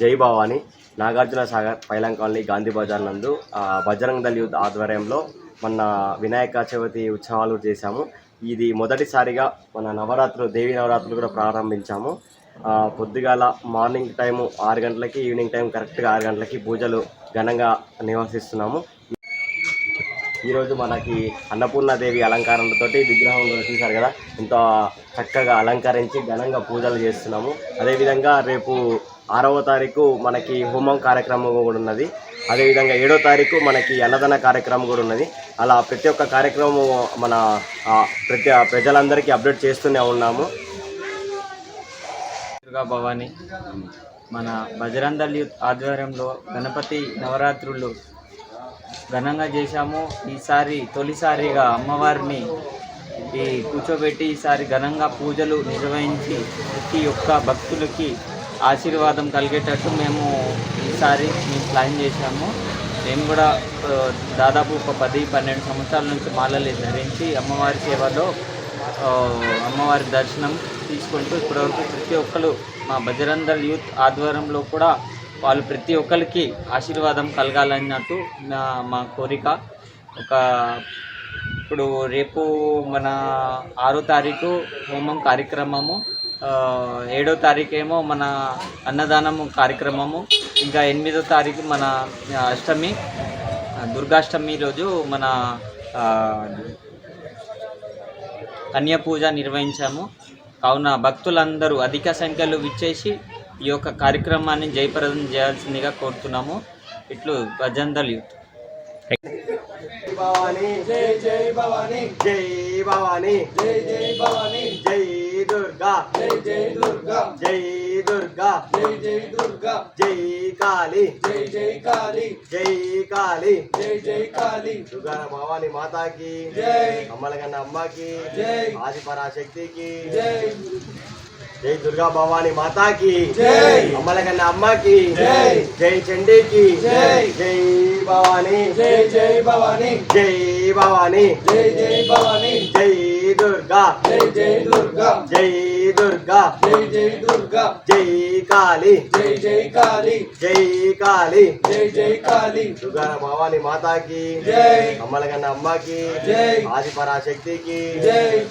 జై భవాని. నాగార్జున సాగర్ పైలం కాలనీ గాంధీ బజార్ నందు బజరంగ్ దళ్ యూత్ ఆధ్వర్యంలో మొన్న వినాయక చవితి ఉత్సవాలు చేశాము. ఇది మొదటిసారిగా మన నవరాత్రులు దేవి నవరాత్రులు కూడా ప్రారంభించాము. పొద్దుగాల మార్నింగ్ టైము ఆరు గంటలకి ఈవినింగ్ టైం కరెక్ట్గా ఆరు గంటలకి పూజలు ఘనంగా నివసిస్తున్నాము ఈరోజు మనకి అన్నపూర్ణాదేవి అలంకారంతోటి విగ్రహం కూడా చూశారు కదా. ఎంతో చక్కగా అలంకరించి ఘనంగా పూజలు చేస్తున్నాము. అదేవిధంగా రేపు ఆరవ తారీఖు మనకి హోమం కార్యక్రమం కూడా ఉన్నది. అదేవిధంగా ఏడో తారీఖు మనకి అన్నదాన కార్యక్రమం కూడా ఉన్నది. అలా ప్రతి ఒక్క కార్యక్రమం మన ప్రతి ప్రజలందరికీ అప్డేట్ చేస్తూనే ఉన్నాము. దుర్గా భవాని మన బజరందల్ యూత్ ఆధ్వర్యంలో గణపతి నవరాత్రులు ఘనంగా చేశాము. ఈసారి తొలిసారిగా అమ్మవారిని ఈ కూర్చోబెట్టి ఈసారి ఘనంగా పూజలు నిర్వహించి ప్రతి ఒక్క భక్తులకి ఆశీర్వాదం కలిగేటట్టు మేము ఈసారి మేము ప్లాన్ చేశాము. మేము కూడా దాదాపు ఒక పది పన్నెండు సంవత్సరాల నుంచి మాలలు ధరించి అమ్మవారి సేవలో అమ్మవారి దర్శనం తీసుకుంటూ ఇప్పటివరకు ప్రతి ఒక్కరు మా బజరందర్ యూత్ ఆధ్వర్యంలో కూడా వాళ్ళు ప్రతి ఒక్కరికి ఆశీర్వాదం కలగాలన్నట్టు నా మా కోరిక. ఒక ఇప్పుడు రేపు మన ఆరో తారీఖు హోమం కార్యక్రమము. ఏడో తారీఖు ఏమో మన అన్నదానము కార్యక్రమము ఇంకా ఎనిమిదో తారీఖు మన అష్టమి దుర్గాష్టమి రోజు మన కన్యపూజ పూజ నిర్వహించాము. కావున భక్తులందరూ అధిక సంఖ్యలో విచ్చేసి ఈ యొక్క కార్యక్రమాన్ని జయప్రదం చేయాల్సిందిగా కోరుతున్నాము. ఇట్లు భజందల్ యూత్. జై జై భవానీ జై భవానీ జై జై భవానీ జై దుర్గా. జై జై దుర్గా. జై దుర్గా. జై జై దుర్గా. జై కాళీ. జై జై కాళీ. జై కాళీ. జై జై కాళీ. దుర్గా భవాని మాతాకి. జై. అమ్మలగన్న అమ్మకి. జై. ఆది పరాశక్తికి. జై. జై దుర్గా భవాని మాతాకి. జై. అమ్మలకన్న అమ్మకి. జై. జై చండీకి. జై. జై భవాని. జై జై భవాని. జై భవాని. జై జై భవాని. జై జై దుర్గా. జై దుర్గా. జై జై దుర్గా. జై కాళీ. జై జై కాళీ. జై కాళీ. జై జై కాళీ. దుర్గా భవాని మాతాకి జై. అమ్మలకన్న అమ్మకి జై. ఆది పరాశక్తికి జై.